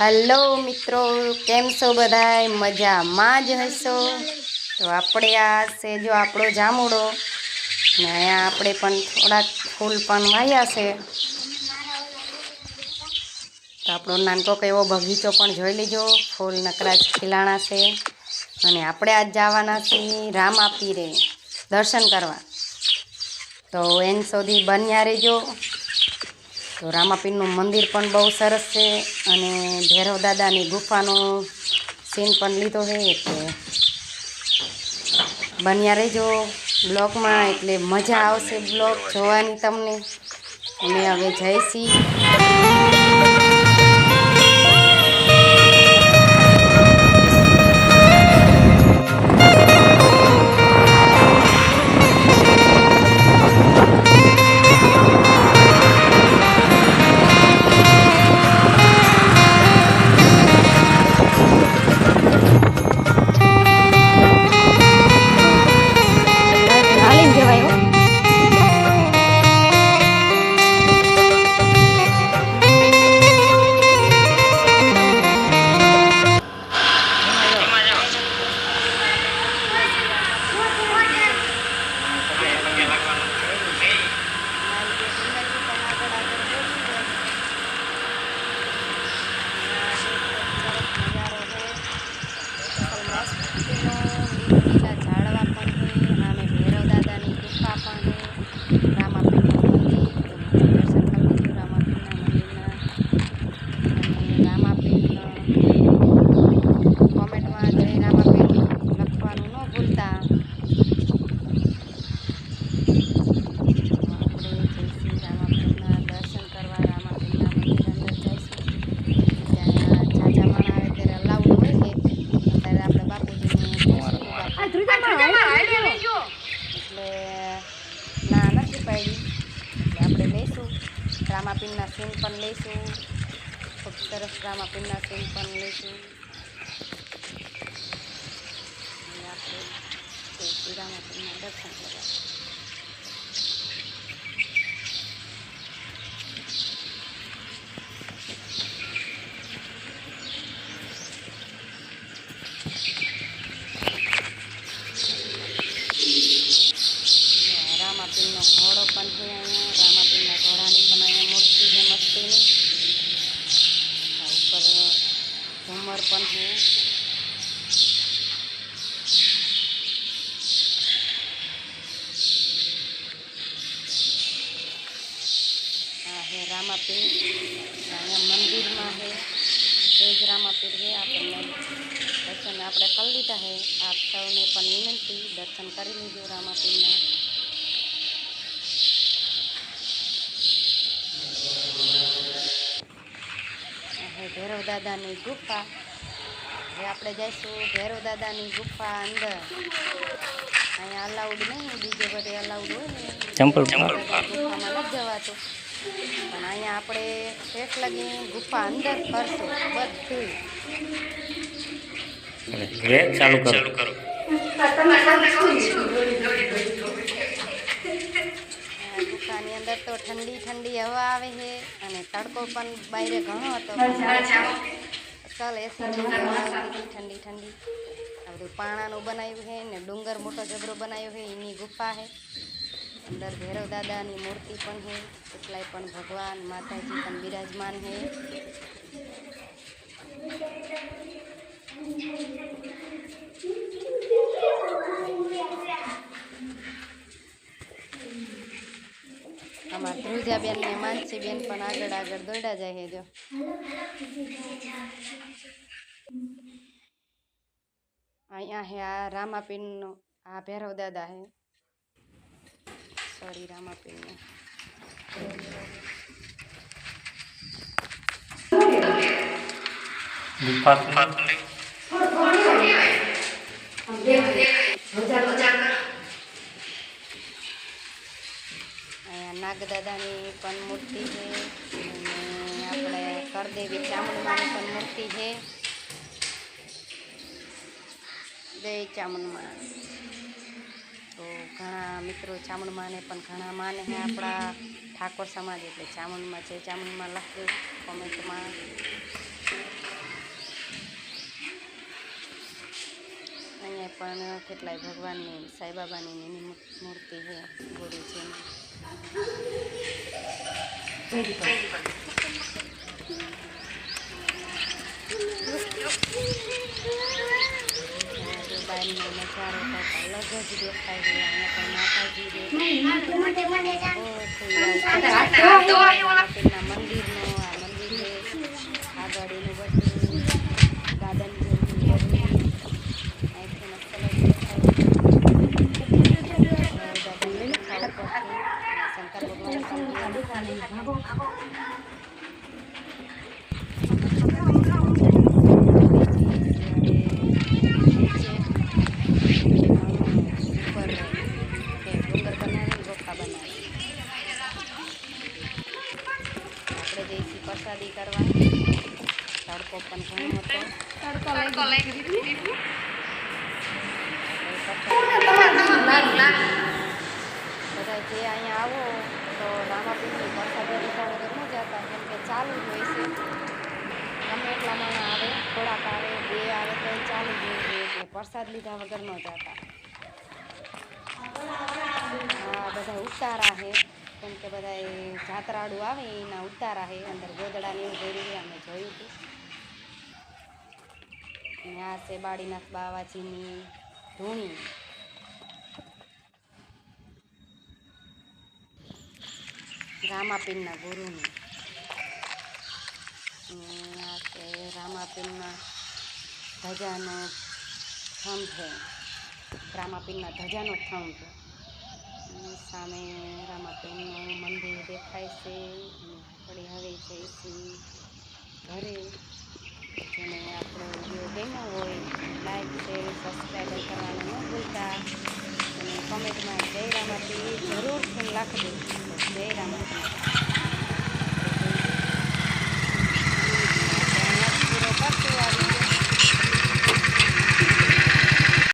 Hello મિત્રો, કેમ છો બધાય? મજામાં જ હશો? તો આપણે આ છે જો આપણો જામુડો. ને અહીંયા આપણે પણ થોડાક ફૂલ પણ વાવ્યા છે. તો આપણો નાનકો એવો બગીચો પણ જોઈ લેજો. ફૂલ નકરા ખીલાણા છે. અને આપણે આજ જવાના છીએ રામાપીરે દર્શન કરવા. તો એન સુધી બન્યા રહેજો. તો રામાપીરનું મંદિર પણ બહુ સરસ છે અને ભૈરવ દાદાની ગુફાનો સીન પણ લીધો છે, એટલે બન્યા રહેજો બ્લોગમાં, એટલે મજા આવશે બ્લોગ જોવાની તમને. અને હવે જય હાલીને લઈશું. ખૂબ સરસ રામાપીરના સીન પણ લઈશું. આપણે જઈશું રામાપીરના દર્શન કરવા રામાપીરનો ઘોડો પણ છે અહીંયા રામાપીરના ઘોડાની પણ અહીંયા મૂર્તિ છે મસ્તીની આ ઉપર પણ है હે રામાપીર. અહીંયા મંદિરમાં છે એ જ રામાપીઠ છે આપણને દર્શન આપણે કરી લીધા હે. આપ સૌને પણ વિનંતી, દર્શન કરી લીધું રામાપીરના. આ ભૈરવ દાદાની ગુફા. હવે આપણે જઈશું ભૈરવ દાદાની ગુફા અંદર. અહીંયા અલાઉડ નહીં બીજે બધે અલાઉડ હોય ને. ચંપલ ગુફામાં નથી જવાતું. પણ અહીંયા આપણે શેઠ લગી ગુફા અંદર ફરશું બધું. ચાલુ કરો. અંદર તો ઠંડી ઠંડી હવા આવે છે અને તડકો પણ બહાર ઘણો હતો. ચાલ એસી ઠંડી ઠંડી. આ બધું પાણાનું બનાવ્યું છે ને ડુંગર મોટો જબરો બનાવ્યો છે, એની ગુફા છે. અંદર ભૈરવ દાદાની મૂર્તિ પણ છે કેટલાય પણ ભગવાન માતાજી પણ બિરાજમાન છે. અમારા ધ્રુજાબેન ને માનસીબેન પણ આગળ આગળ દોડ્યા જાય છે જો. અહીંયા હે આ રામાપીરનો આ ભૈરવ દાદા હે. સોરી રામાપીરનો ગુફા નાગદાદાની પણ મૂર્તિ છે. અને આપણે કરદેવી ચામુંડમાની પણ મૂર્તિ છે. જય ચામુંડમા તો ઘણા મિત્રો ચામુંડમાને પણ ઘણા માને છે. આપણા ઠાકોર સમાજ એટલે ચામુંડમાં જય ચામુંડમાં લખજો કોમેન્ટમાં. અહીંયા પણ કેટલાય ભગવાનની સાંઈબાબાની મૂર્તિ છે. ગોળી છે. બહારનો નજારો કંઈક અલગ જ દેખાય છે અહીંયા પણ માતાજી દેખાય બહુ ખુલ્લા મંદિરનો આ મંદિર છે આગળ એનું બધું ગાર્ડન જેવું બધું આપણે જઈશું પ્રસાદી કરવા તડકો પણ ઘણો હતો. બધા જે અહીંયા આવો તો રામાપીરની પ્રસાદી લીધા વગર ન જતા કેમ કે ચાલુ જ હોય છે. ગમે એટલા માણસ આવે થોડાક આવે બે આવે તો ચાલુ જ હોય છે એટલે પ્રસાદ લીધા વગર ન જતા. બધા ઉતારા છે. કેમ કે બધા એ જાતરાડું આવે, એના ઉતારા છે. અંદર ગોદડાની એવું અમે જોયું હતું. અને આ છે બાળીનાથ બાવાજીની ધૂણી. રામાપીનના ગુરુની. અને આ છે રામાપીનના ધજાનો થંભ રામાપીરના ધજાનો થંભ સામે રામાપીરનું મંદિર દેખાય છે. આપણી હવે જઈશું ઘરે. જેને આપણો વીડિયો ગમ્યો હોય લાઈક શેર સબસ્ક્રાઈબ કરવાનું ન ભૂલતા. અને કોમેન્ટમાં જય રામાપીર જરૂર લખજો.